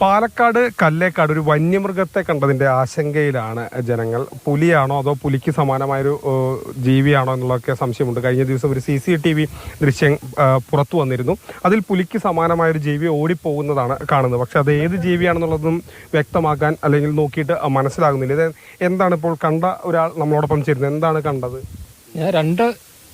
പാലക്കാട് കല്ലേക്കാട് ഒരു വന്യമൃഗത്തെ കണ്ടതിന്റെ ആശങ്കയിലാണ് ജനങ്ങൾ. പുലിയാണോ അതോ പുലിക്ക് സമാനമായൊരു ജീവിയാണോ എന്നുള്ളതൊക്കെ സംശയമുണ്ട്. കഴിഞ്ഞ ദിവസം ഒരു സി സി ടി വി ദൃശ്യം പുറത്തു വന്നിരുന്നു. അതിൽ പുലിക്ക് സമാനമായൊരു ജീവി ഓടിപ്പോകുന്നതാണ് കാണുന്നത്. പക്ഷെ അത് ഏത് ജീവിയാണെന്നുള്ളതും വ്യക്തമാക്കാൻ അല്ലെങ്കിൽ നോക്കിയിട്ട് മനസ്സിലാകുന്നില്ല. ഇത് എന്താണ് ഇപ്പോൾ കണ്ട ഒരാൾ നമ്മളോടൊപ്പം ചേരുന്നത്? എന്താണ് കണ്ടത്? ഞാൻ രണ്ട്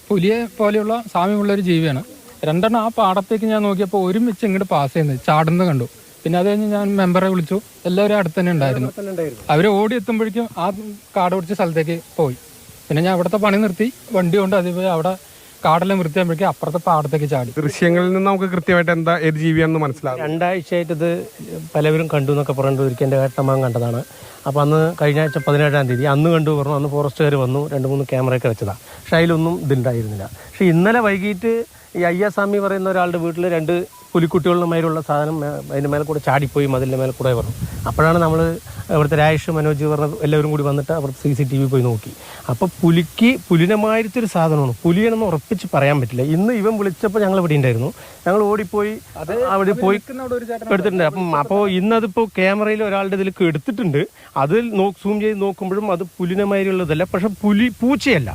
പുലിയെ പോലെയുള്ള സാമ്യമുള്ള ഒരു ജീവിയാണ്. രണ്ടെണ്ണം ആ പാടത്തേക്ക് ഞാൻ നോക്കിയപ്പോൾ ഒരുമിച്ച് ഇങ്ങോട്ട് പാസ് ചെയ്യുന്നത് ചാടുന്നത് കണ്ടു. പിന്നെ അത് കഴിഞ്ഞ് ഞാൻ മെമ്പറെ വിളിച്ചു. എല്ലാവരും അടുത്ത് തന്നെ ഉണ്ടായിരുന്നു. അവർ ഓടി എത്തുമ്പോഴേക്കും ആ കാട് പിടിച്ച സ്ഥലത്തേക്ക് പോയി. പിന്നെ ഞാൻ അവിടുത്തെ പണി നിർത്തി. വണ്ടി കൊണ്ട് അതിൽ പോയി അവിടെ കാടെല്ലാം വൃത്തിയാകുമ്പോഴേക്കും അപ്പുറത്തെ പാടത്തേക്ക് ചാടി. ദൃശ്യങ്ങളിൽ നിന്ന് നമുക്ക് കൃത്യമായിട്ട് എന്താ ഏത് ജീവിയാണെന്ന് മനസ്സിലാകും രണ്ടാഴ്ചയായിട്ട് ഇത് പലവരും കണ്ടു എന്നൊക്കെ പറഞ്ഞിട്ട് ഒരിക്കൽ എന്റെ ഏട്ടമ്മ കണ്ടതാണ്. അപ്പോൾ അന്ന് കഴിഞ്ഞ ആഴ്ച പതിനേഴാം തീയതി അന്ന് കണ്ടു പറഞ്ഞു അന്ന് ഫോറസ്റ്റുകാർ വന്നു രണ്ട് മൂന്ന് ക്യാമറയൊക്കെ വെച്ചതാണ് പക്ഷേ അതിലൊന്നും ഇതുണ്ടായിരുന്നില്ല. പക്ഷേ ഇന്നലെ വൈകിട്ട് ഈ അയ്യാസ്വാമി പറയുന്ന ഒരാളുടെ വീട്ടിൽ രണ്ട് പുലിക്കുട്ടികളുടെ മേലുള്ള സാധനം അതിന്റെ മേലെ കൂടെ ചാടിപ്പോയി മതിലിന്റെ മേലെ കൂടെ പറഞ്ഞു അപ്പോഴാണ് നമ്മൾ അവിടുത്തെ രാജേഷ് മനോജ് പറഞ്ഞ എല്ലാവരും കൂടി വന്നിട്ട് അവർ സി സി ടി വി പോയി നോക്കി. അപ്പോൾ പുലിക്ക് പുലിനമായിരത്തെ ഒരു സാധനമാണ്. പുലിയെന്ന് ഉറപ്പിച്ച് പറയാൻ പറ്റില്ല. ഇന്ന് ഇവൻ വിളിച്ചപ്പോൾ ഞങ്ങൾ ഇവിടെ ഉണ്ടായിരുന്നു. ഞങ്ങൾ ഓടിപ്പോയി അവിടെ പോയി എടുത്തിട്ടുണ്ട്. അപ്പം അപ്പോൾ ഇന്നതിപ്പോൾ ക്യാമറയിൽ ഒരാളുടെ ഇതിലേക്ക് എടുത്തിട്ടുണ്ട് അതിൽ സൂം ചെയ്ത് നോക്കുമ്പോഴും അത് പുലിനമാരിയുള്ളതല്ല. പക്ഷെ പുലി പൂച്ചയല്ല.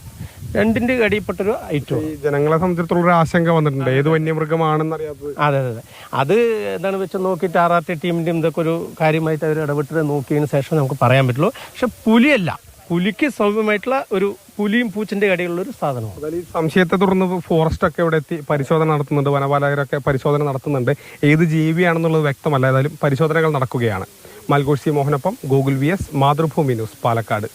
രണ്ടിന്റെ അടിയിൽപ്പെട്ടൊരു ഐറ്റം ഈ ജനങ്ങളെ സംബന്ധിച്ചിടത്തോളം ഒരു ആശങ്ക വന്നിട്ടുണ്ട്. ഏത് വന്യമൃഗമാണെന്ന് അറിയാത്തത് അതെ അതെ അതെ. അത് എന്താണ് വെച്ച് നോക്കിയിട്ട് ആർ ആർ ടി ടീമിന്റെയും ഇതൊക്കെ ഒരു കാര്യമായിട്ട് അവർ ഇടപെട്ട് നോക്കിയതിന് ശേഷം നമുക്ക് പറയാൻ പറ്റുള്ളൂ. പക്ഷെ പുലിയല്ല. പുലിക്ക് സൗമ്യമായിട്ടുള്ള ഒരു പുലിയും പൂച്ചന്റെ ഇടയിലുള്ള ഒരു സാധനമാണ്. അതായത് ഈ സംശയത്തെ തുടർന്ന് ഫോറസ്റ്റ് ഒക്കെ ഇവിടെ എത്തി പരിശോധന നടത്തുന്നുണ്ട്. വനപാലകരൊക്കെ പരിശോധന നടത്തുന്നുണ്ട്. ഏത് ജീവിയാണെന്നുള്ളത് വ്യക്തമല്ല. ഏതായാലും പരിശോധനകൾ നടക്കുകയാണ്. മൽഗോഷി മോഹനപ്പം Google V S Mathrubhumi news Palakkad.